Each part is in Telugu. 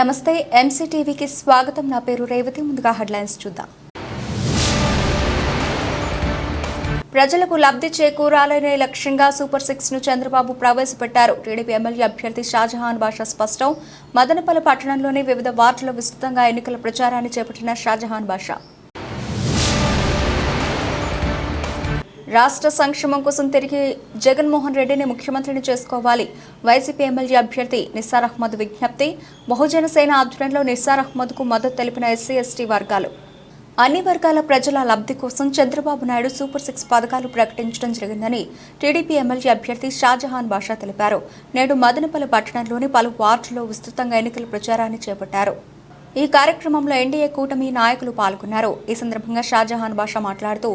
నమస్తే ఎంసీటీవీకి స్వాగతం. నా పేరు రేవతి. ముందుగా హెడ్లైన్స్ చూద్దాం. ప్రజలకు లబ్ధి చేకూరాలనే లక్ష్యంగా సూపర్ సిక్స్ను చంద్రబాబు ప్రవేశపెట్టారు. టీడీపీ ఎమ్మెల్యే అభ్యర్థి షాజహాన్ బాషా స్పష్టం. మదనపల్లి పట్టణంలోని వివిధ వార్డుల్లో విస్తృతంగా ఎన్నికల ప్రచారాన్ని చేపట్టిన షాజహాన్ బాషా రాష్ట్ర సంక్షేమం కోసం తిరిగి జగన్మోహన్ రెడ్డిని ముఖ్యమంత్రిని చేసుకోవాలి. వైసీపీ ఎమ్మెల్యే అభ్యర్థి నిస్సార్ అహ్మద్ విజ్ఞప్తి బహుజన సేన ఆధ్వర్యంలో నిస్సార్ అహ్మద్కు మద్దతు తెలిపిన ఎస్సీ ఎస్టీ వర్గాలు. అన్ని వర్గాల ప్రజల లబ్ధి కోసం చంద్రబాబు నాయుడు సూపర్ సిక్స్ పథకాలు ప్రకటించడం జరిగిందని టీడీపీ ఎమ్మెల్యే అభ్యర్థి షాజహాన్ బాషా తెలిపారు. నేడు మదనపల్లి పట్టణంలోని పలు వార్డుల్లో విస్తృతంగా ఎన్నికల ప్రచారాన్ని చేపట్టారు. ఈ కార్యక్రమంలో ఎన్డీఏ కూటమి నాయకులు పాల్గొన్నారు. ఈ సందర్భంగా షాజహాన్ బాషా మాట్లాడుతూ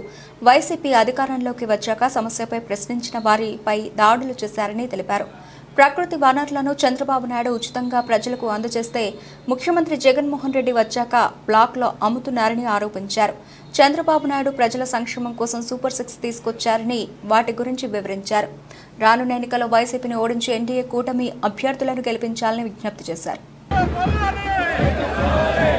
వైసీపీ అధికారంలోకి వచ్చాక సమస్యపై ప్రశ్నించిన వారిపై దాడులు చేశారని తెలిపారు. ప్రకృతి వనరులను చంద్రబాబు నాయుడు ఉచితంగా ప్రజలకు అందజేస్తే ముఖ్యమంత్రి జగన్మోహన్ రెడ్డి వచ్చాక బ్లాక్లో అమ్ముతున్నారని ఆరోపించారు. చంద్రబాబు నాయుడు ప్రజల సంక్షేమం కోసం సూపర్ సిక్స్ తీసుకొచ్చారని వాటి గురించి వివరించారు. రానున్న ఎన్నికల్లో వైసీపీని ఓడించి ఎన్డీఏ కూటమి అభ్యర్థులను గెలిపించాలని విజ్ఞప్తి చేశారు. జై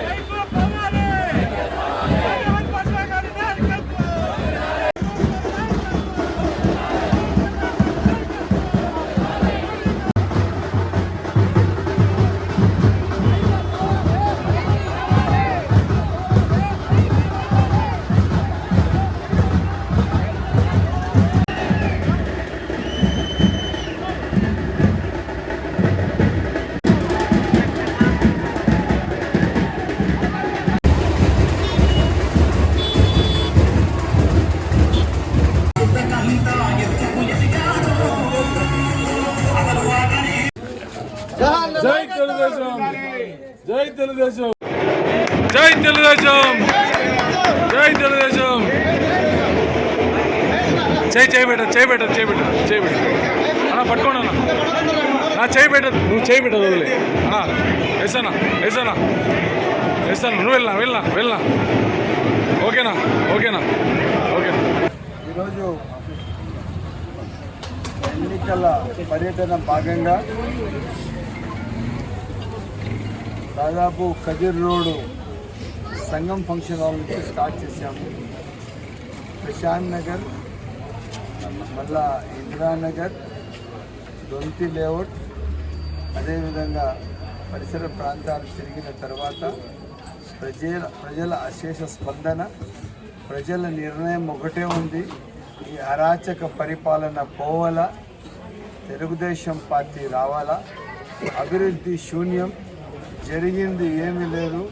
చేయి పెట్ట చేయి పెట్ట చేయి పెట్ట చేయి పెట్ట అన్న పట్టుకోండి అన్న. నా చేయి పెట్టదు నువ్వు చేయి పెట్టదు వదిలే. అన్న వేసానా వేసానా వేస్తాను నువ్వు వెళ్ళినా వెళ్ళినా వెళ్ళినా. ఓకేనా ఓకేనా ఓకేనా ఈరోజు ఎన్నికల పర్యటన భాగంగా దాదాపు Kadir road Sangam function hall నుంచి స్టార్ట్ చేశాము. ప్రశాంత్ నగర్ మళ్ళా ఇందిరానగర్ దొంతి లేఅవుట్ అదేవిధంగా పరిసర ప్రాంతాలు తిరిగిన తర్వాత ప్రజల ప్రజల అశేష స్పందన ప్రజల నిర్ణయం ఒకటే ఉంది. ఈ అరాచక పరిపాలన పోవాలా? తెలుగుదేశం పార్టీ రావాలా? అభివృద్ధి శూన్యం? జరిగింది ఏమీ లేదు.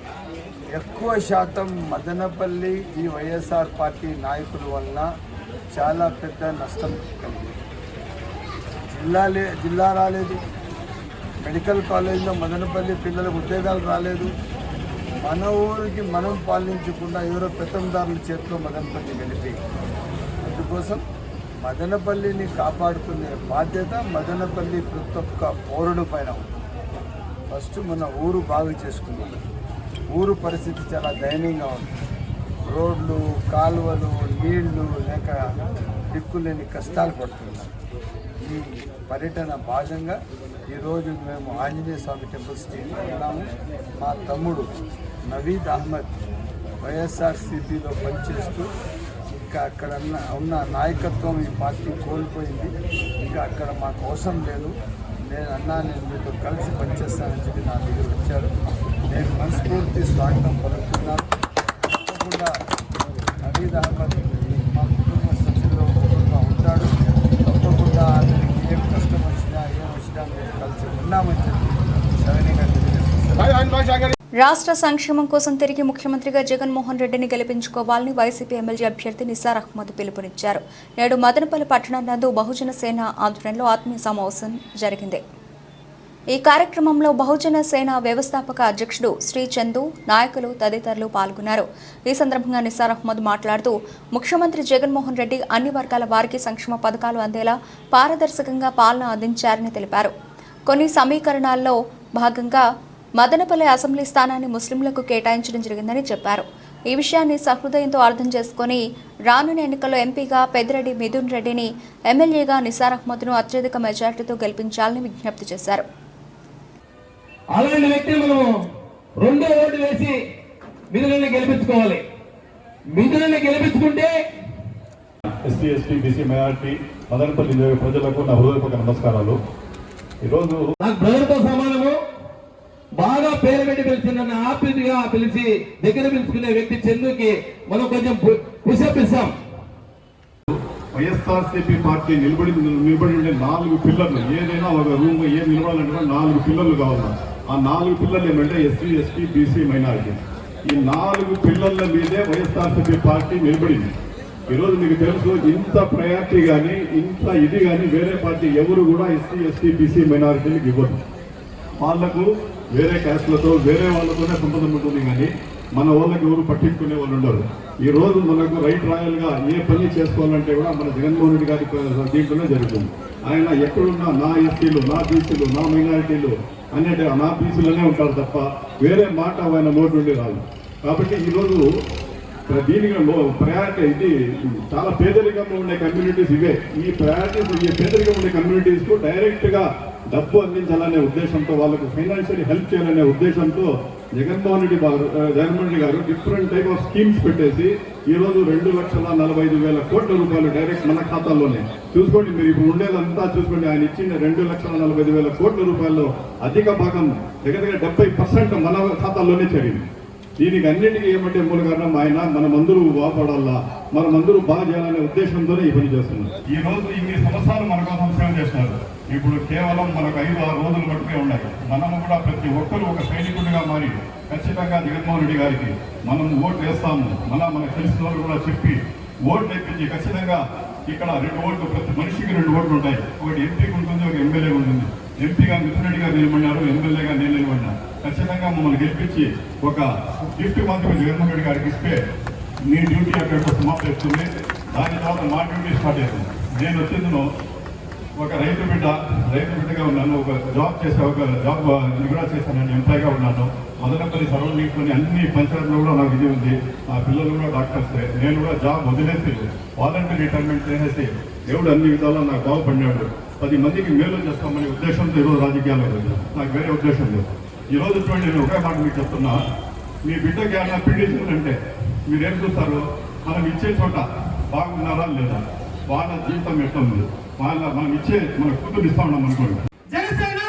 ఎక్కువ శాతం మదనపల్లి ఈ వైఎస్ఆర్ పార్టీ నాయకుల వలన చాలా పెద్ద నష్టం కలిగింది. జిల్లా లే జిల్లా రాలేదు. మెడికల్ కాలేజ్లో మదనపల్లి పిల్లలకు ఉద్యోగాలు రాలేదు. మన ఊరికి మనం పాలించకుండా ఎవరో పెత్తందారుల చేతిలో మదనపల్లి గెలిపి. అందుకోసం మదనపల్లిని కాపాడుకునే బాధ్యత మదనపల్లి ప్రతి ఒక్క పౌరుడు పైన ఉంది. ఫస్ట్ మన ఊరు బాగు చేసుకున్నాం ఊరు పరిస్థితి చాలా దయనీయంగా ఉంది. రోడ్లు కాలువలు నీళ్ళు లేక దిక్కులేని కష్టాలు పడుతున్నారు. ఈ పర్యటన భాగంగా ఈరోజు మేము ఆంజనేయ స్వామి టెంపుల్స్కి ఉన్నాము మా తమ్ముడు నవీద్ అహ్మద్ వైఎస్ఆర్సీపీలో పనిచేస్తూ ఇంకా అక్కడ ఉన్న ఉన్న నాయకత్వం ఈ పార్టీ కోల్పోయింది. ఇంకా అక్కడ మాకు అవసరం లేదు. నేను అన్నా నేను మీతో కలిసి పనిచేస్తానని చెప్పి నా దగ్గర వచ్చారు. నేను మనస్ఫూర్తి స్వాగతం పలుకుతున్నాను. తప్పకుండా నవీద్ అహ్మద్ మా కుటుంబ సభ్యుల్లో ఒకరుగా ఉంటాడు. తప్పకుండా అతనికి ఏం కష్టం వచ్చినా ఏం వచ్చినా మేము కలిసి ఉన్నామని చెప్పి సవినీయంగా తెలియజేస్తున్నాను. రాష్ట్ర సంక్షేమం కోసం తిరిగి ముఖ్యమంత్రిగా జగన్మోహన్ రెడ్డిని గెలిపించుకోవాలని వైసీపీ ఎమ్మెల్యే అభ్యర్థి నిసార్ అహ్మద్ పిలుపునిచ్చారు. నేడు మదనపల్లి పట్టణం నందు బహుజన సేన ఆధ్వర్యంలో ఆత్మీయ సమావేశం జరిగింది. ఈ కార్యక్రమంలో బహుజన సేన వ్యవస్థాపక అధ్యక్షుడు శ్రీ చందు నాయకులు తదితరులు పాల్గొన్నారు. ఈ సందర్భంగా నిసార్ అహ్మద్ మాట్లాడుతూ ముఖ్యమంత్రి జగన్మోహన్ రెడ్డి అన్ని వర్గాల వారికి సంక్షేమ పథకాలు అందేలా పారదర్శకంగా పాలన అందించారని తెలిపారు. కొన్ని సమీకరణాల్లో భాగంగా మదనపల్లి అసెంబ్లీ స్థానాన్ని ముస్లింలకు కేటాయించడం జరిగిందని చెప్పారు. ఈ విషయాన్ని సహృదయంతో అర్థం చేసుకుని రానున్న ఎన్నికల్లో ఎంపీగా పెద్దిరెడ్డి మిథున్ రెడ్డిని ఎమ్మెల్యేగా నిసార్ అహ్మద్ను అత్యధిక మెజార్టీతో గెలిపించాలని విజ్ఞప్తి చేశారు. అలాంటి వ్యక్తిని మనము రెండో ఓటు వేసి మిథులని గెలిపించుకోవాలి. మిథులని గెలిపించుకుంటే SC ST BC minority Madanapalle ప్రజలకు నా హృదయపూర్వక నమస్కారాలు. ఈరోజు నాకు బ్రదర్తో సమానము. బాగా పేరు పెట్టి పిలిచి నన్ను ఆప్తిగా పిలిచి దగ్గర పిలుచుకునే వ్యక్తి చందుకి మనం కొంచెం పుషపిస్తాం వైఎస్ఆర్సీపీ పార్టీ నిలబడి నిలబడి ఉండే నాలుగు పిల్లర్లు ఏదైనా ఒక రూమ్ ఏం నిలబడాలంటే నాలుగు పిల్లర్లు కావాలి. ఆ నాలుగు పిల్లలు ఏమంటే ఎస్సీ ఎస్టీ బీసీ మైనారిటీ. ఈ నాలుగు పిల్లల మీదే వైఎస్ఆర్సీపీ పార్టీ నిలబడింది. ఈరోజు మీకు తెలుసు ఇంత ప్రయారిటీ కానీ ఇంత ఇది కానీ వేరే పార్టీ ఎవరు కూడా ఎస్సీ ఎస్టీ బీసీ మైనారిటీలకు ఇవ్వదు వాళ్ళకు వేరే క్యాస్ట్లతో వేరే వాళ్ళతోనే సంబంధం ఉంటుంది కానీ మన వాళ్ళకి ఎవరు పట్టించుకునే వాళ్ళు ఉండరు. ఈ రోజు మనకు రైట్ రాయల్గా ఏ పని చేసుకోవాలంటే కూడా మన జగన్మోహన్ రెడ్డి గారి దీంట్లోనే జరుగుతుంది. ఆయన ఎక్కడున్నా నా ఎస్సీలు నా బీసీలు నా మైనారిటీలు అనేటి నా ఉంటారు తప్ప వేరే మాట ఆయన నోటి నుండి రాదు. కాబట్టి ఈరోజు దీనికి ప్రయారిటీ ఇది చాలా పేదరికంలో ఉండే కమ్యూనిటీస్ ఇవే. ఈ ప్రయారిటీస్ ఈ పేదరికం ఉండే కమ్యూనిటీస్కు డైరెక్ట్గా డబ్బు అందించాలనే ఉద్దేశంతో వాళ్ళకు ఫైనాన్షియల్ హెల్ప్ చేయాలనే ఉద్దేశంతో జగన్మోహన్ రెడ్డి గారు జగన్మోహన్ రెడ్డి గారు డిఫరెంట్ టైప్ ఆఫ్ స్కీమ్స్ పెట్టేసి ఈ రోజు రెండు లక్షల నలభై ఐదు వేల కోట్ల రూపాయలు డైరెక్ట్ మన ఖాతాల్లోనే. చూసుకోండి మీరు ఇప్పుడు ఉండేదంతా చూసుకోండి. ఆయన ఇచ్చిన రెండు లక్షల నలభై ఐదు వేల కోట్ల రూపాయల్లో అధిక భాగం దగ్గర దగ్గర డెబ్బై పర్సెంట్ మన ఖాతాల్లోనే చేరింది. దీనికి అన్నింటికీ ఏమంటే మూల కారణం ఆయన మనమందరూ బాగుపడాలా మందులు బాగా చేయాలనే ఉద్దేశంతోనే ఈ పని చేస్తున్నారు. ఈ రోజు ఇన్ని సంవత్సరాలు మన కోసం సేవ చేస్తున్నారు. ఇప్పుడు కేవలం మనకు ఐదు ఆరు రోజులు మట్టుకే ఉన్నాయి. మనము కూడా ప్రతి ఒక్కరు ఒక సైనికుడిగా మారి ఖచ్చితంగా జగన్మోహన్ రెడ్డి గారికి మనం ఓటు వేస్తాము. మన మనకు తెలిసిన వాళ్ళు కూడా చెప్పి ఓట్లు తెప్పించి ఖచ్చితంగా ఇక్కడ రెండు ఓట్లు ప్రతి మనిషికి రెండు ఓట్లు ఉంటాయి. ఒకటి ఎంపీకి ఉంటుంది ఒక ఎమ్మెల్యే ఉంటుంది. ఎంపీగా మిత్రుడిగా నిలబడినారు ఎమ్మెల్యేగా నేను నిలబడినా. ఖచ్చితంగా మమ్మల్ని గెలిపించి ఒక గిఫ్ట్ మాత్రమే జగన్మోహన్ రెడ్డి గారికి ఇస్తే మీ డ్యూటీ అక్కడ సమాప్తి అవుతుంది దాని తర్వాత మా డ్యూటీ స్టార్ట్ అవుతుంది నేను వచ్చిందను ఒక రైతు బిడ్డ రైతు బిడ్డగా ఉన్నాను ఒక జాబ్ చేసే ఒక జాబ్ ఇది కూడా చేశాను ఎంప్లాయ్గా ఉన్నాను. మదనపల్లి సరౌండింగ్స్లోని అన్ని పంచాయతీలో కూడా నాకు ఇది ఉంది. ఆ పిల్లలు కూడా డాక్టర్స్ నేను కూడా జాబ్ వదిలేసి వాలంటీర్ రిటైర్మెంట్ చేసేసి దేవుడు అన్ని విధాలా నాకు బాగుపడినాడు. పది మందికి మేలు చేస్తామనే ఉద్దేశంతో ఈరోజు రాజకీయాలు నాకు వేరే ఉద్దేశం లేదు. ఈ రోజు చూడండి నేను ఒకే మాట మీకు చెప్తున్నా. మీ బిడ్డకి ఏమైనా చూడంటే మీరేం చూస్తారు? మనం ఇచ్చే చోట బాగున్నారా లేదా? వాళ్ళ జీవితం ఎట్లా ఉంది? వాళ్ళ మనం ఇచ్చే మన కూతురు ఇస్తా ఉన్నాం అనుకోండి. జనసేన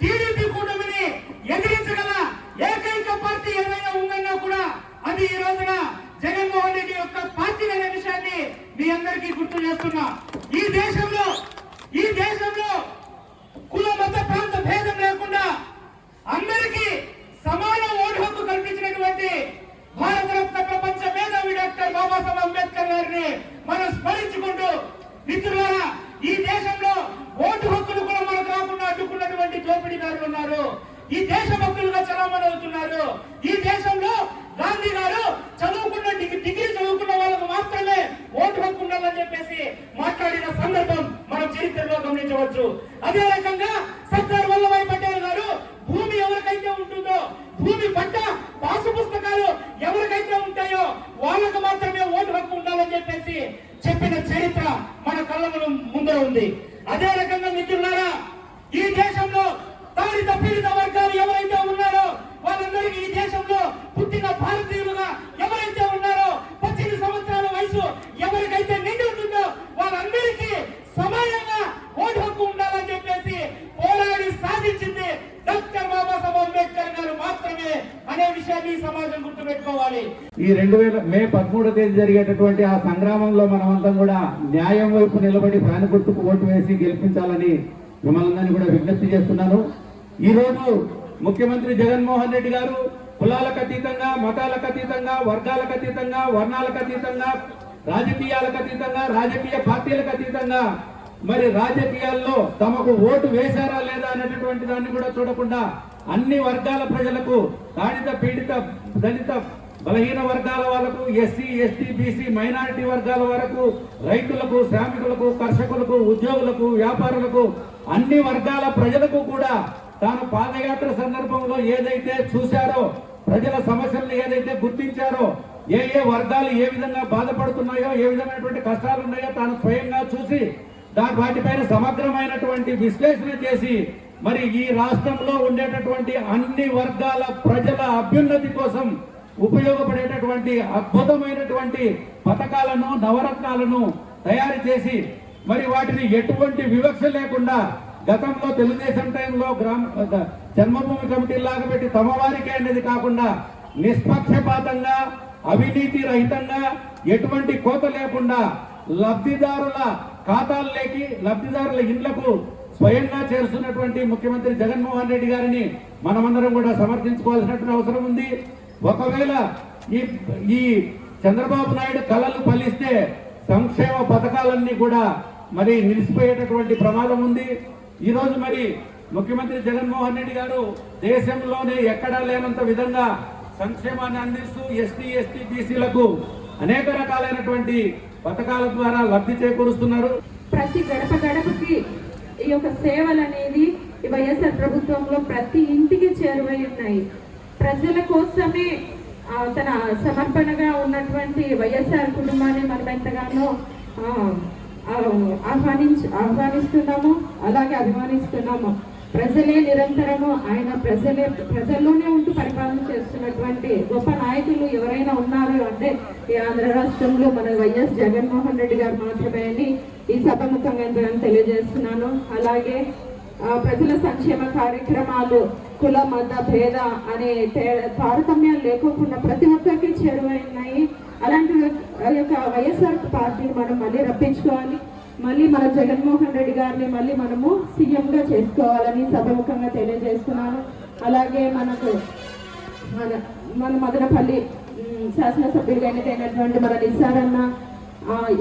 టీడీపీ కూటమిని ఎదిరించగల ఏకైక పార్టీ ఏదైనా ఉందన్నా కూడా అది ఈ రోజున జగన్మోహన్ రెడ్డి యొక్క పార్టీ అనే విషయాన్ని మీ అందరికీ గుర్తు చేస్తున్నా ఈ దేశంలో ఈ దేశంలో కుల మత ప్రాంత భేదం లేకుండా అందరికీ సమాన ఓటు హక్కు కల్పించినటువంటి భారతరత్న ప్రపంచ మేధావి డాక్టర్ బాబాసాహెబ్ అంబేద్కర్ గారిని మనం స్మరించుకుంటూ మిత్రులారా ఈ దేశంలో ఓటు హక్కులు కూడా మనకు రాకుండా అడ్డుకున్నటువంటి దోపిడీదారులు ఉన్నారు ఈ దేశభక్తులుగా చలామణి అవుతున్నారు ఈ దేశంలో గాంధీ గారు చదువుకున్న డిగ్రీ డిగ్రీ చదువుకున్న వాళ్ళకు మాత్రమే ఓటు హక్కు ఉండాలని చెప్పేసి మాట్లాడిన సందర్భం మనం చరిత్రలో గమనించవచ్చు అదే రకంగా సర్దార్ వల్లభాయ్ పటేల్ గారు భూమి ఎవరికైతే ఉంటుందో భూమి పట్ట పాసు పుస్తకాలు ఎవరికైతే ఉంటాయో వాళ్ళకు మాత్రమే ఓటు హక్కు ఉండాలని చెప్పేసి చెప్పిన చరిత్ర మన కళ్ళ ముందు- ముందర ఉంది. అదే రకంగా మిత్రులారా ఈ దేశంలో తాడిత పీడిత వర్గాలు ఎవరైతే ఉన్నారో వాళ్ళందరికీ ఈ దేశంలో పుట్టిన భారతీయులుగా ఎవరైతే ఉన్నారో పద్దెనిమిది సంవత్సరాల వయసు ఎవరికైతే నిండి ఉంటుందో వాళ్ళందరికీ సమానంగా ఓటు హక్కు ఉండాలని చెప్పేసి పోరాడి సాధించింది డాక్టర్ బాబాసాహెబ్ అంబేద్కర్ గారు మాత్రమే అనే విషయాన్ని ఈ సమాజం గుర్తుపెట్టుకోవాలి. ఈ రెండు వేల మే పదమూడో తేదీ జరిగేటటువంటి ఆ సంగ్రామంలో మనమంతా కూడా న్యాయం వైపు నిలబడి ప్రాణ గుర్తుకు ఓటు వేసి గెలిపించాలని మిమ్మల్ని కూడా విజ్ఞప్తి చేస్తున్నాను. ఈ రోజు ముఖ్యమంత్రి జగన్మోహన్ రెడ్డి గారు కులాలకు అతీతంగా మతాలకు అతీతంగా వర్గాలకు అతీతంగా వర్ణాలకు అతీతంగా రాజకీయాలకు అతీతంగా రాజకీయ పార్టీలకు అతీతంగా మరి రాజకీయాల్లో తమకు ఓటు వేశారా లేదా అనేటటువంటి దాన్ని కూడా చూడకుండా అన్ని వర్గాల ప్రజలకు దాడిత పీడిత దళిత బలహీన వర్గాల వాళ్ళకు ఎస్సీ ఎస్టీ బీసీ మైనారిటీ వర్గాల వరకు రైతులకు శ్రామికులకు కర్షకులకు ఉద్యోగులకు వ్యాపారులకు అన్ని వర్గాల ప్రజలకు కూడా తాను పాదయాత్ర సందర్భంలో ఏదైతే చూశారో ప్రజల సమస్యలను ఏదైతే గుర్తించారో ఏ ఏ వర్గాలు ఏ విధంగా బాధపడుతున్నాయో ఏ విధమైనటువంటి కష్టాలు ఉన్నాయో తాను స్వయంగా చూసి దాని వాటిపైన సమగ్రమైనటువంటి విశ్లేషణ చేసి మరి ఈ రాష్ట్రంలో ఉండేటటువంటి అన్ని వర్గాల ప్రజల అభ్యున్నతి కోసం ఉపయోగపడేటటువంటి అద్భుతమైనటువంటి పథకాలను నవరత్నాలను తయారు చేసి మరి వాటిని ఎటువంటి వివక్ష లేకుండా గతంలో తెలుగుదేశం టైంలో గ్రామ జన్మభూమి కమిటీ లాగా పెట్టి తమ వారికే అనేది కాకుండా నిష్పక్షపాతంగా అవినీతి రహితంగా ఎటువంటి కోత లేకుండా లబ్ధిదారుల ఖాతాల్లోకి లబ్ధిదారుల ఇండ్లకు స్వయంగా చేరుస్తున్నటువంటి ముఖ్యమంత్రి జగన్మోహన్ రెడ్డి గారిని మనమందరం కూడా సమర్థించుకోవాల్సినటువంటి అవసరం ఉంది. ఒకవేళ ఈ ఈ చంద్రబాబు నాయుడు కళలు ఫలిస్తే సంక్షేమ పథకాలన్నీ కూడా మరి నిలిచిపోయేటటువంటి ప్రమాదం ఉంది. ఈరోజు మరి ముఖ్యమంత్రి జగన్మోహన్ రెడ్డి గారు దేశంలోనే ఎక్కడా లేనంత విధంగా సంక్షేమాన్ని అందిస్తూ ఎస్టీ ఎస్టీ బీసీలకు అనేక రకాలైనటువంటి పథకాల ద్వారా లబ్ధి చేకూరుస్తున్నారు. ప్రతి గడప గడపకి ఈ యొక్క సేవలు అనేది ఈ వైఎస్ఆర్ ప్రభుత్వంలో ప్రతి ఇంటికి చేరువై ఉన్నాయి. ప్రజల కోసమే తన సమర్పణగా ఉన్నటువంటి వైఎస్ఆర్ కుటుంబాన్ని మనం ఎంతగానో ఆ, ఆహ్వానించ ఆహ్వానిస్తున్నాము అలాగే అభిమానిస్తున్నాము. ప్రజలే నిరంతరము ఆయన ప్రజలే ప్రజల్లోనే ఉంటూ పరిపాలన చేస్తున్నటువంటి గొప్ప నాయకులు ఎవరైనా ఉన్నారు అంటే ఈ ఆంధ్ర రాష్ట్రంలో మన వైఎస్ జగన్మోహన్ రెడ్డి గారు మాత్రమే అని ఈ సభముఖంగా నేను తెలియజేస్తున్నాను. అలాగే ప్రజల సంక్షేమ కార్యక్రమాలు కుల మత భేద అనే తే- తారతమ్యాలు లేకోకుండా ప్రతి ఒక్కరికి చేరువైనాయి. అలాంటి ఆ యొక్క వైఎస్ఆర్ పార్టీని మనం మళ్ళీ రప్పించుకోవాలి. మళ్ళీ మన జగన్మోహన్ రెడ్డి గారిని మళ్ళీ మనము సీఎంగా చేసుకోవాలని సభముఖంగా తెలియజేస్తున్నాను. అలాగే మనకు మన మన మదనపల్లి ఉమ్, శాసనసభ్యుడిగా ఎన్నికైనటువంటి మన నిస్సారన్న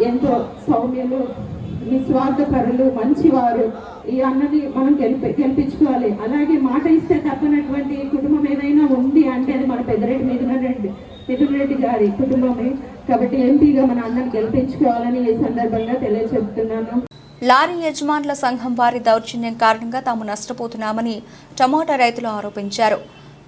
ఎంతో సౌమ్యులు నిస్వార్థపరులు మంచివారు ఈ అన్నది మనం గెలిపి గెలిపించుకోవాలి. అలాగే మాట ఇస్తే తప్పనటువంటి కుటుంబం ఏదైనా ఉంది అంటే అది మన పెద్దరెడ్డి మిథున రెడ్డి మిథున రెడ్డి గారి కుటుంబమే. కాబట్టి ఎంపీగా మన అన్నని గెలిపించుకోవాలని ఈ సందర్భంగా తెలియజెప్తున్నాను లారీ యజమానుల సంఘం వారి దౌర్జన్యం కారణంగా తాము నష్టపోతున్నామని టమోటా రైతులు ఆరోపించారు.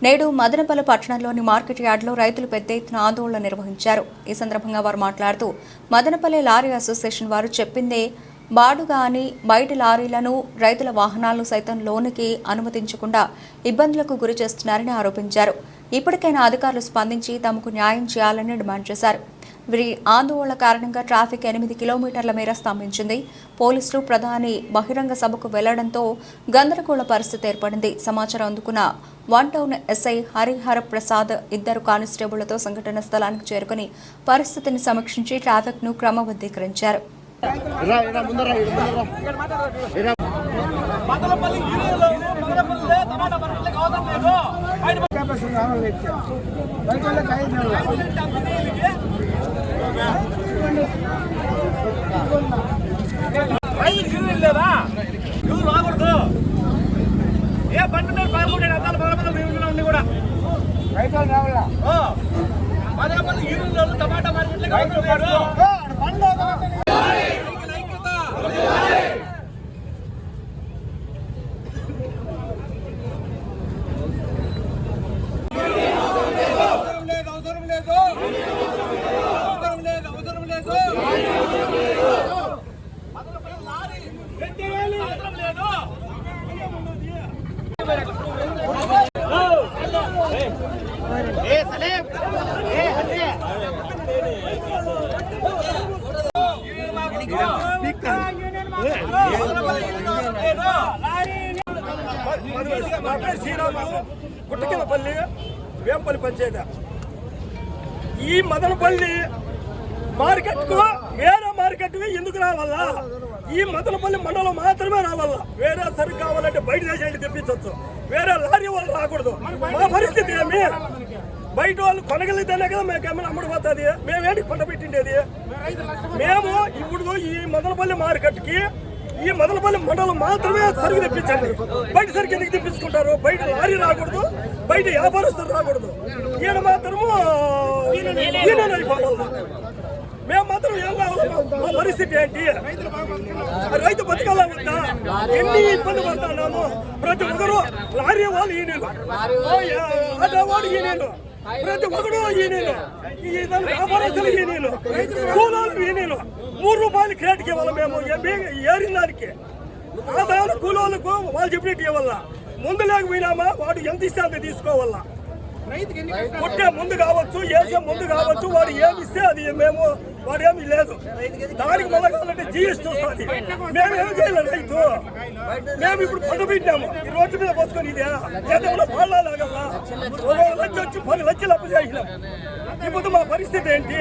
నేడు మదనపల్లి పట్టణంలోని మార్కెట్ యార్డులో రైతులు పెద్ద ఎత్తున ఆందోళన నిర్వహించారు. ఈ సందర్భంగా వారు మాట్లాడుతూ మదనపల్లి లారీ అసోసియేషన్ వారు చెప్పిందే బాడుగా అని బయట లారీలను రైతుల వాహనాలను సైతం లోనికి అనుమతించకుండా ఇబ్బందులకు గురి చేస్తున్నారని ఆరోపించారు. ఇప్పటికైనా అధికారులు స్పందించి తమకు న్యాయం చేయాలని డిమాండ్ చేశారు. వీరి ఆందోళన కారణంగా ట్రాఫిక్ ఎనిమిది కిలోమీటర్ల మేర స్తంభించింది. పోలీసులు ప్రధాని బహిరంగ సభకు వెళ్ళడంతో గందరగోళ పరిస్థితి ఏర్పడింది. సమాచారం అందుకున్న one town SI Harihara Prasad ఇద్దరు కానిస్టేబుళ్ళతో సంఘటన స్థలానికి చేరుకుని పరిస్థితిని సమీక్షించి ట్రాఫిక్ను క్రమబద్ధీకరించారు ఏ బండి మీద పదకొండు అద్దాలు పదకొండు మేము ఉండి కూడా. రైతులు రావాలా? పదకొండు ఈరులో టమాటా మార్కెట్ అవసరం లేదు అవసరం లేదు అవసరం లేదు అవసరం లేదు అవసరం లేదు శ్రీరాములు గుట్టకిందపల్లి వేంపల్లి పంచాయతీ. ఈ మదనపల్లి మార్కెట్కు వేరే మార్కెట్ ఎందుకు రావాలా? ఈ మదనపల్లి మండలం మాత్రమే రావాలా? వేరే సరుకు కావాలంటే బయట దేశానికి తెప్పించవచ్చు. వేరే లారీ వాళ్ళు రాకూడదు. మా పరిస్థితి ఏమి? బయట వాళ్ళు కొనగలిగితేనే కదా మేము ఏమైనా అమ్ముడుపోతుంది. మేము ఏంటి పంట పెట్టిండేది? మేము ఇప్పుడు ఈ మదనపల్లి మార్కెట్కి ఈ మదనపల్లి మండలం మాత్రమే సరుకు తెప్పించండి. బయట సరుకు ఎందుకు తెప్పించుకుంటారు? బయట లారీ రాకూడదు బయట వ్యాపారస్తులు రాకూడదు. ఈయన మాత్రము మేము మాత్రం ఏం కావాలి? మా పరిస్థితి ఏంటి? రైతు బతకాల వద్దా? ఎన్ని ఇబ్బంది పడుతున్నాము? ప్రతి ఒక్కరు లారీ వాళ్ళు ఈ నేను వాడు ఈ నేను ప్రతి ఒక్కడు ఈ నేను ఈ దాని వ్యాపారస్తులు ఈ నేను కూలోళ్ళు ఈ నేను మూడు రూపాయలు క్రేట్కి ఇవ్వాలి మేము. ఏరిన దానికి. ఆదాయాలు కూలోళ్ళకు వాళ్ళు చెప్పినట్టు ఇవ్వాల? ముందు లేకపోయినామా? వాడు ఎంత ఇస్తే అంత తీసుకోవాలా? కొట్టే ముందు కావచ్చు వేసే ముందు కావచ్చు వాడు ఏమి ఇస్తే అది మేము వాడు ఏమి లేదు. దానికి మళ్ళీ కావాలంటే జిఎస్టీ వస్తుంది మేము ఏం చేయలేదు రైతు. మేము ఇప్పుడు పంట పెట్టాము. ఈ రోడ్డు మీద పోసుకొని ఇది. ఏదైనా పాలాగల్లా లక్ష వచ్చి పది లక్షలు అప్పు చేసినాం. ఇప్పుడు మా పరిస్థితి ఏంటి?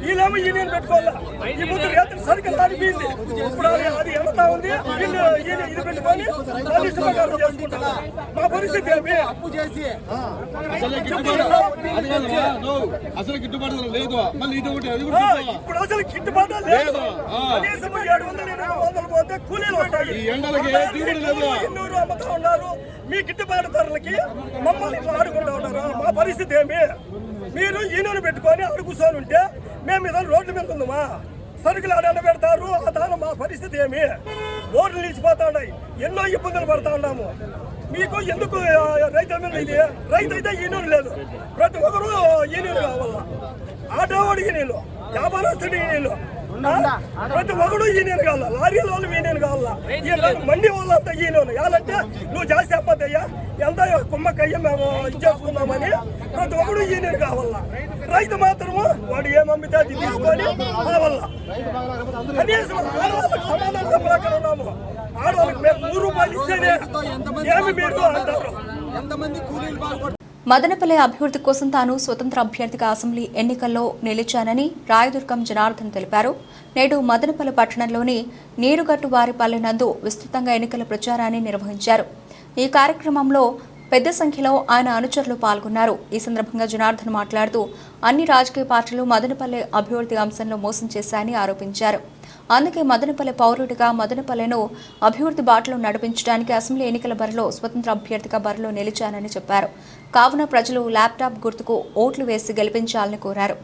వీళ్ళేమో యూనియన్ పెట్టుకోవాలా? ఈ ముందు రేత్రి సరిగ్గా దాడిపోయింది ఇప్పుడు అది అది ఎంత ఉంది? వీళ్ళు ఇది పెట్టుకొని వాళ్ళు చేసుకుంటారు? మా పరిస్థితి ఏమి? అప్పు చేసి అసలు గిట్టుబాటు లేదు. మళ్ళీ ఇది ఒకటి ఇప్పుడు అసలు గిట్టుబాటు లేదు. కనీసం ఏడు వందలు ఎనిమిది వందలు పోతే కూలీలు వస్తాయి. ఈ. ఎన్నూరు అమ్ముతా ఉన్నారు. మీ గిట్టుబాటు ధరలకి మమ్మల్ని ఇట్లా ఆడుకుంటా ఉన్నారు? మా పరిస్థితి ఏమి? మీరు ఈయనను పెట్టుకొని ఆడు కూర్చొని ఉంటే మేము మీద రోడ్ల మీద ఉందమ్మా సరుకులు ఆడ పెడతారు. ఆ దాని మా పరిస్థితి ఏమి? రోడ్లు నిలిచిపోతా ఉన్నాయి ఎన్నో ఇబ్బందులు పడతా ఉన్నాము. మీకు ఎందుకు రైతు మీద ఇది? రైతు అయితే ఈయన లేదు. ప్రతి ఒక్కరూ ఈయన కావాలా? ఆటోవాడు ఈయనలు వ్యాపారస్తుడు నీళ్ళు. ప్రతి ఒక్కడు ఈయన కావాలా? లారీ వాళ్ళు ఈయన కావాలా మండి వాళ్ళంతా ఈయన ఎలాంటే నువ్వు జాస్తి అప్పదయ్యా ఎంత కుమ్మకయ్యా మేము ఇది చేసుకున్నామని ప్రతి ఒక్కడు ఈయన కావాలా? రైతు మాత్రము వాడు ఏమమ్మితే అది తీసుకొని కావాలా కనీసం ఆడవాళ్ళకి సమాధానం చెప్పలేక ఉన్నాము. ఆడవాళ్ళకి మేము నూరు రూపాయలు ఇస్తేనే ఏమి మీరు అంటారు? మదనపల్లె అభివృద్ధి కోసం తాను స్వతంత్ర అభ్యర్థిగా అసెంబ్లీ ఎన్నికల్లో నిలిచానని రాయదుర్గం జనార్దన్ తెలిపారు. నేడు మదనపల్లె పట్టణంలోని నీరుగట్టు వారిపల్లె నందు విస్తృతంగా ఎన్నికల ప్రచారాన్ని నిర్వహించారు. ఈ కార్యక్రమంలో పెద్ద సంఖ్యలో ఆయన అనుచరులు పాల్గొన్నారు. ఈ సందర్భంగా జనార్దన్ మాట్లాడుతూ అన్ని రాజకీయ పార్టీలు మదనపల్లె అభివృద్ధి అంశంలో మోసం చేశాయని ఆరోపించారు. అందుకే మదనపల్లె పౌరుడిగా మదనపల్లెను అభివృద్ధి బాటలో నడిపించడానికి అసెంబ్లీ ఎన్నికల బరిలో స్వతంత్ర అభ్యర్థిగా బరిలో నిలిచానని చెప్పారు. కావున ప్రజలు ల్యాప్టాప్ గుర్తుకు ఓట్లు వేసి గెలిపించాలని కోరారు.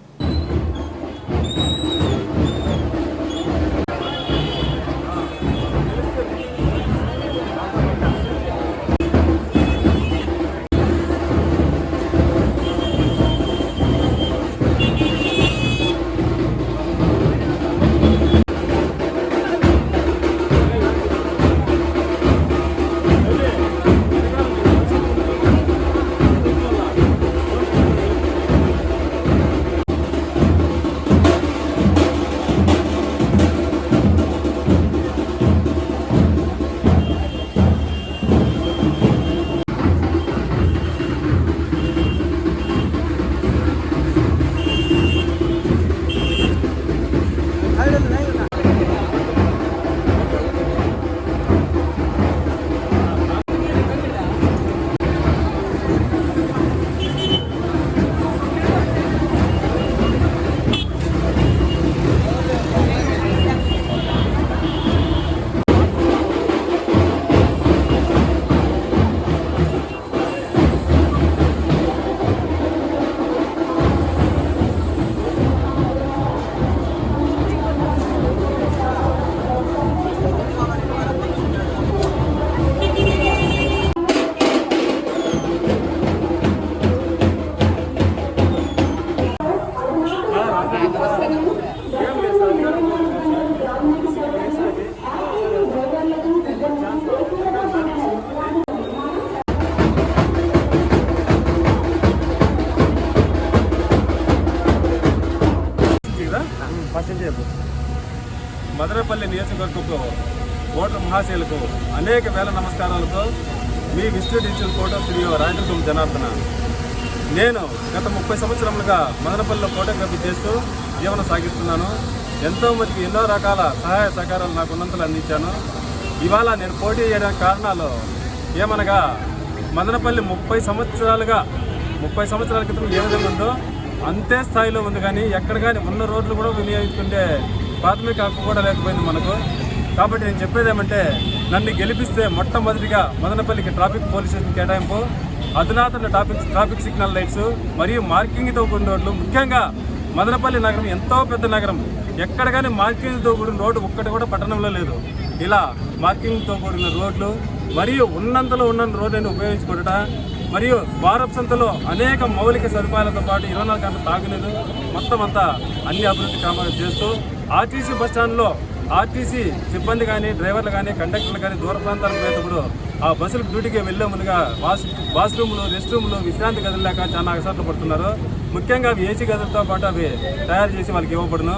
శ్రీ వేల రాయదుర్గం జనార్దన. నేను గత ముప్పై సంవత్సరములుగా మదనపల్లిలో ఫోటోగ్రఫీ చేస్తూ జీవనం సాగిస్తున్నాను. ఎంతోమందికి ఎన్నో రకాల సహాయ సహకారాలు నాకు ఉన్నంతలు అందించాను. ఇవాళ నేను పోటీ చేయడానికి కారణాలు ఏమనగా మదనపల్లి ముప్పై సంవత్సరాలుగా ముప్పై సంవత్సరాల క్రితం ఏ విధంగా ఉందో అంతే స్థాయిలో ఉంది కానీ ఎక్కడ కానీ ఉన్న రోడ్లు కూడా వినియోగించుకుంటే ప్రాథమిక హక్కు కూడా లేకపోయింది మనకు. కాబట్టి నేను చెప్పేది ఏమంటే నన్ను గెలిపిస్తే మొట్టమొదటిగా మదనపల్లికి ట్రాఫిక్ పోలీస్ స్టేషన్ కేటాయింపు అధునాతన ట్రాఫిక్ ట్రాఫిక్ సిగ్నల్ లైట్స్ మరియు మార్కింగ్తో కూడిన రోడ్లు. ముఖ్యంగా మదనపల్లి నగరం ఎంతో పెద్ద నగరం. ఎక్కడ కానీ మార్కింగ్తో కూడిన రోడ్డు ఒక్కటి కూడా పట్టణంలో లేదు. ఇలా మార్కింగ్తో కూడిన రోడ్లు మరియు ఉన్నంతలో ఉన్న రోడ్లను ఉపయోగించుకుంట మరియు భారత్ సంతలో అనేక మౌలిక సదుపాయాలతో పాటు ఇరవై నాలుగు గంటలు తాగునీరు మొత్తం అంతా అన్ని అభివృద్ధి కామాలు చేస్తూ ఆర్టీసీ బస్ స్టాండ్లో ఆర్టీసీ సిబ్బంది కానీ డ్రైవర్లు కానీ కండక్టర్లు కానీ దూర ప్రాంతాలకు పోయేటప్పుడు ఆ బస్సులకు డ్యూటీకి వెళ్ళే ముందుగా వాష్ వాష్రూమ్లు రెస్ట్ రూమ్లు విశ్రాంతి గదులు లేక చాలా అసలు పడుతున్నారు. ముఖ్యంగా అవి ఏసీ గదులతో పాటు అవి తయారు చేసి వాళ్ళకి ఇవ్వబడును.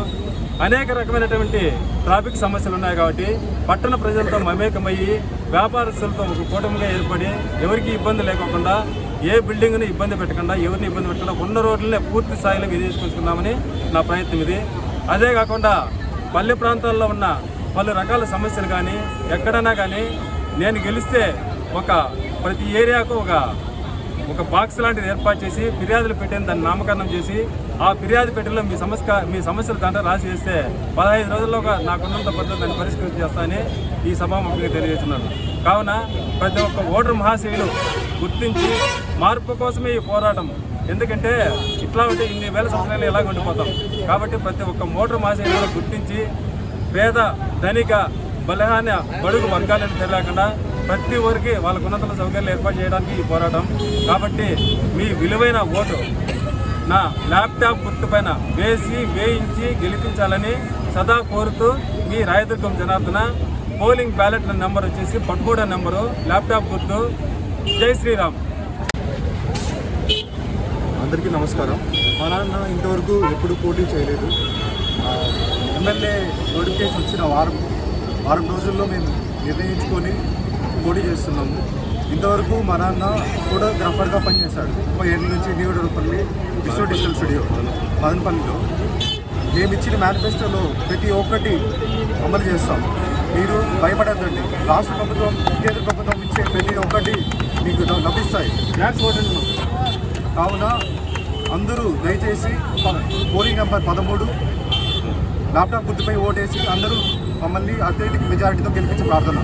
అనేక రకమైనటువంటి ట్రాఫిక్ సమస్యలు ఉన్నాయి కాబట్టి పట్టణ ప్రజలతో మమేకమయ్యి వ్యాపారస్తులతో ఒక కూటమిగా ఏర్పడి ఎవరికి ఇబ్బంది లేకోకుండా ఏ బిల్డింగ్ను ఇబ్బంది పెట్టకుండా ఎవరిని ఇబ్బంది పెట్టకుండా ఉన్న రోడ్లనే పూర్తి స్థాయిలో వినియోగించుకుందామని నా ప్రయత్నం ఇది. అదే కాకుండా పల్లె ప్రాంతాల్లో ఉన్న పలు రకాల సమస్యలు కానీ ఎక్కడైనా కానీ నేను గెలిస్తే ఒక ప్రతి ఏరియాకు ఒక ఒక బాక్స్ లాంటిది ఏర్పాటు చేసి ఫిర్యాదులు పెట్టిన దాన్ని నామకరణం చేసి ఆ ఫిర్యాదు పెట్టెలో మీ సమస్య మీ సమస్యలు దాంట్లో రాసి చేస్తే పదహైదు రోజుల్లో నాకున్నంత పద్ధతి దాన్ని పరిష్కృతి చేస్తానని ఈ సభాముఖంగా తెలియజేస్తున్నాను. కావున ప్రతి ఒక్క ఓటర్ మహాశయులు గుర్తించి మార్పు కోసమే ఈ పోరాటం. ఎందుకంటే ఎట్లా ఉంటే ఇన్ని వేల సంవత్సరాలు ఎలా ఉండిపోతాం? కాబట్టి ప్రతి ఒక్క మోటార్ మహాశయులు గుర్తించి పేద ధనిక బలహాన బడుగు వర్గాలను తెలియకుండా ప్రతి ఒక్కరికి వాళ్ళకు ఉన్నత సౌకర్యాలు ఏర్పాటు చేయడానికి ఈ పోరాటం. కాబట్టి మీ విలువైన ఓటు నా ల్యాప్టాప్ గుర్తు పైన వేసి వేయించి గెలిపించాలని సదా కోరుతూ మీ Rayadurgam Janardhana polling ballot number వచ్చేసి పదమూడో నెంబరు ల్యాప్టాప్ గుర్తు. జై శ్రీరామ్. అందరికీ నమస్కారం. మా నాన్న ఇంతవరకు ఎప్పుడు పోటీ చేయలేదు. ఎమ్మెల్యే నోటిఫికేషన్ వచ్చిన వారం వారం రోజుల్లో మేము నిర్ణయించుకొని పోటీ చేస్తున్నాము. ఇంతవరకు మా నాన్న ఫోటోగ్రాఫర్గా పనిచేశాడు. ముప్పై ఏళ్ళ నుంచి నీవడపల్లి విశ్వ డిజిటల్ స్టూడియో మదనపల్లిలో. మేము ఇచ్చిన మేనిఫెస్టోలో ప్రతి ఒక్కటి అమలు చేస్తాం. మీరు భయపడద్దండి. రాష్ట్ర ప్రభుత్వం కేంద్ర ప్రభుత్వం ఇచ్చే ప్రతి ఒక్కటి మీకు లభిస్తాయి. కావున అందరూ దయచేసి పోలింగ్ నెంబర్ పదమూడు. ల్యాప్టాప్ గుర్తుపై ఓటేసి అందరూ మమ్మల్ని అత్యధిక మెజారిటీతో గెలిపించి ప్రార్థన.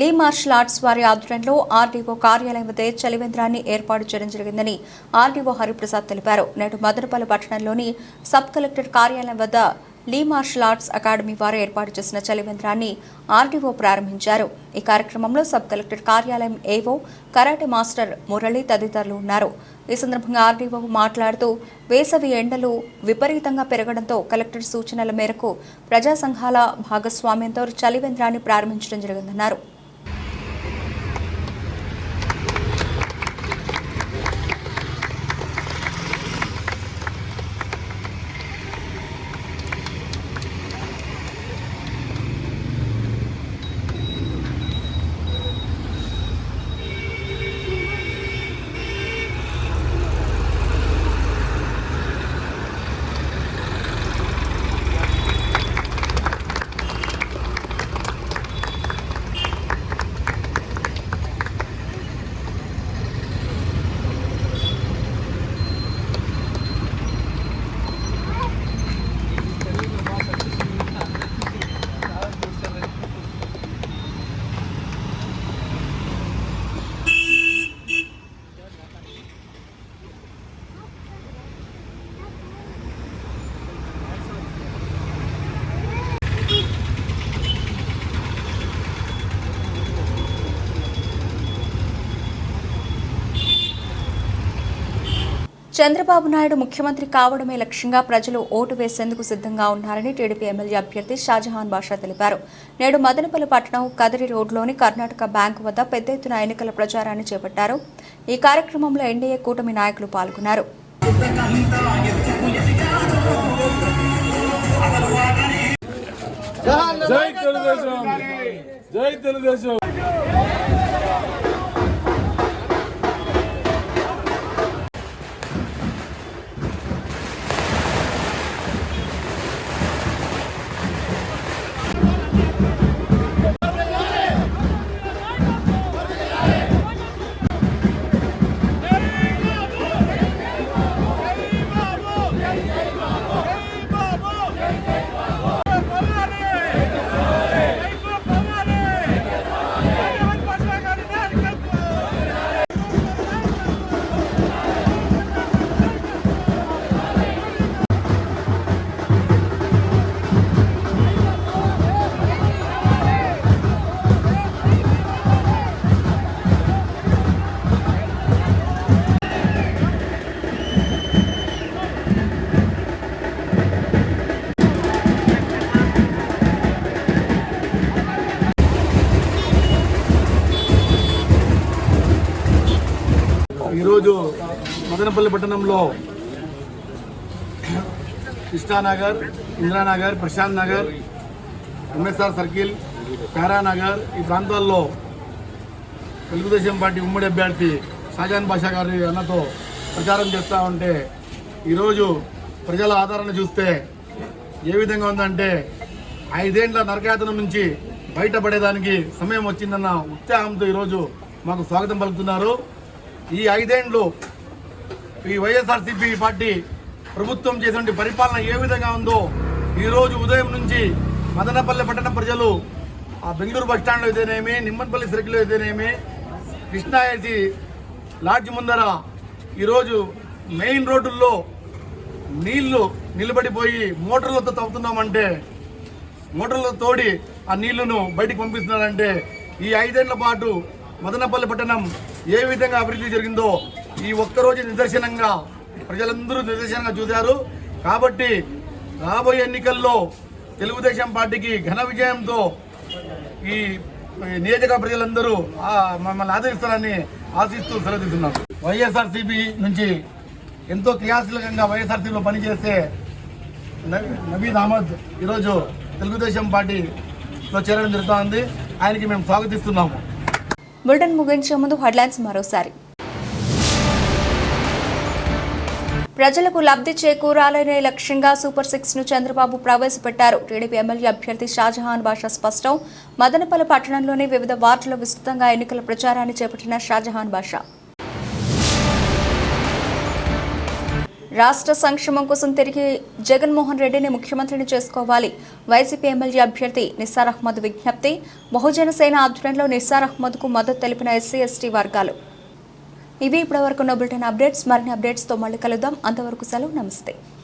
లీ మార్షల్ ఆర్ట్స్ వారి ఆధ్వర్యంలో ఆర్డీఓ కార్యాలయం వద్ద చలివేంద్రాన్ని ఏర్పాటు చేయడం జరిగిందని ఆర్డీఓ హరిప్రసాద్ తెలిపారు. నేడు మదనపల్లి పట్టణంలోని సబ్ కలెక్టర్ కార్యాలయం వద్ద లీ మార్షల్ ఆర్ట్స్ అకాడమీ వారు ఏర్పాటు చేసిన చలివేంద్రాన్ని ఆర్డీఓ ప్రారంభించారు. ఈ కార్యక్రమంలో సబ్ కలెక్టర్ కార్యాలయం ఏవో కరాటే మాస్టర్ మురళి తదితరులు ఉన్నారు. ఈ సందర్భంగా ఆర్డీఓ మాట్లాడుతూ వేసవి ఎండలు విపరీతంగా పెరగడంతో కలెక్టర్ సూచనల మేరకు ప్రజా సంఘాల భాగస్వామ్యంతో చలివేంద్రాన్ని ప్రారంభించడం జరిగిందన్నారు. చంద్రబాబు నాయుడు ముఖ్యమంత్రి కావడమే లక్ష్యంగా ప్రజలు ఓటు వేసేందుకు సిద్ధంగా ఉన్నారని టీడీపీ ఎమ్మెల్యే అభ్యర్థి షాజహాన్ బాషా తెలిపారు. నేడు మదనపల్లి పట్టణం కదిరి రోడ్లోని కర్ణాటక బ్యాంకు వద్ద పెద్ద ఎత్తున ఎన్నికల ప్రచారాన్ని చేపట్టారు. ఈ కార్యక్రమంలో ఎన్డీఏ కూటమి నాయకులు పాల్గొన్నారు. జై తెలుగుదేశం. జై తెలుగుదేశం. పట్టణంలో కృష్ణానగర్ ఇంద్రానగర్ ప్రశాంత్ నగర్ ఎంఎస్ఆర్ సర్కిల్ పారానగర్ ఈ ప్రాంతాల్లో తెలుగుదేశం పార్టీ ఉమ్మడి అభ్యర్థి షాజాన్ బాషా గారి అన్నతో ప్రచారం చేస్తూ ఉంటే ఈరోజు ప్రజల ఆదరణ చూస్తే ఏ విధంగా ఉందంటే ఐదేండ్ల నరకయాతన నుంచి బయటపడేదానికి సమయం వచ్చిందన్న ఉత్సాహంతో ఈరోజు మాకు స్వాగతం పలుకుతున్నారు. ఈ ఐదేండ్లు ఈ వైఎస్ఆర్సీపీ పార్టీ ప్రభుత్వం చేసినటువంటి పరిపాలన ఏ విధంగా ఉందో ఈరోజు ఉదయం నుంచి మదనపల్లి పట్టణ ప్రజలు ఆ బెంగళూరు బస్ స్టాండ్లో అయితేనేమి నిమ్మన్పల్లి సర్కిల్లో అయితేనేమి కృష్ణా లాడ్జ్ ముందర ఈరోజు మెయిన్ రోడ్డుల్లో నీళ్ళు నిలబడిపోయి మోటార్లతో తవ్వుతున్నామంటే మోటార్లతో తోడి ఆ నీళ్ళను బయటికి పంపిస్తున్నారంటే ఈ ఐదేళ్ళ పాటు మదనపల్లి పట్టణం ఏ విధంగా అభివృద్ధి జరిగిందో ఈ ఒక్కరోజు నిదర్శనంగా ప్రజలందరూ నిదర్శనంగా చూశారు. కాబట్టి రాబోయే ఎన్నికల్లో తెలుగుదేశం పార్టీకి ఘన విజయంతో ఈ నియోజక ప్రజలందరూ మమ్మల్ని ఆదరిస్తారని ఆశిస్తూ సెలవుతున్నాను వైఎస్ఆర్సీపీ నుంచి ఎంతో క్రియాశీలకంగా వైఎస్ఆర్సీపీలో పనిచేసే నవీద్ అహ్మద్ ఈరోజు తెలుగుదేశం పార్టీలో చేరడం జరుగుతోంది. ఆయనకి మేము స్వాగతిస్తున్నాము. బులెటిన్ ముగించే ముందు హెడ్లైన్స్ మరోసారి. ప్రజలకు లబ్ధి చేకూరాలనే లక్ష్యంగా సూపర్ సిక్స్ను చంద్రబాబు ప్రవేశపెట్టారు. టీడీపీ ఎమ్మెల్యే అభ్యర్థి షాజహాన్ బాషా స్పష్టం. మదనపల్లి పట్టణంలోని వివిధ వార్డుల్లో విస్తృతంగా ఎన్నికల ప్రచారాన్ని చేపట్టిన షాజహాన్ బాషా. రాష్ట్ర సంక్షేమం కోసం తిరిగి జగన్మోహన్ రెడ్డిని ముఖ్యమంత్రిని చేసుకోవాలి. వైసీపీ ఎమ్మెల్యే అభ్యర్థి నిస్సార్ అహ్మద్ విజ్ఞప్తి. బహుజన సేన ఆధ్వర్యంలో నిస్సార్ అహ్మద్కు మద్దతు తెలిపిన ఎస్సీ ఎస్టీ వర్గాలు. ఇవి ఇప్పటివరకు ఉన్న బులెటిన్ అప్డేట్స్. మరిన్ని అప్డేట్స్తో మళ్ళీ కలుద్దాం. అంతవరకు సెలవు. నమస్తే.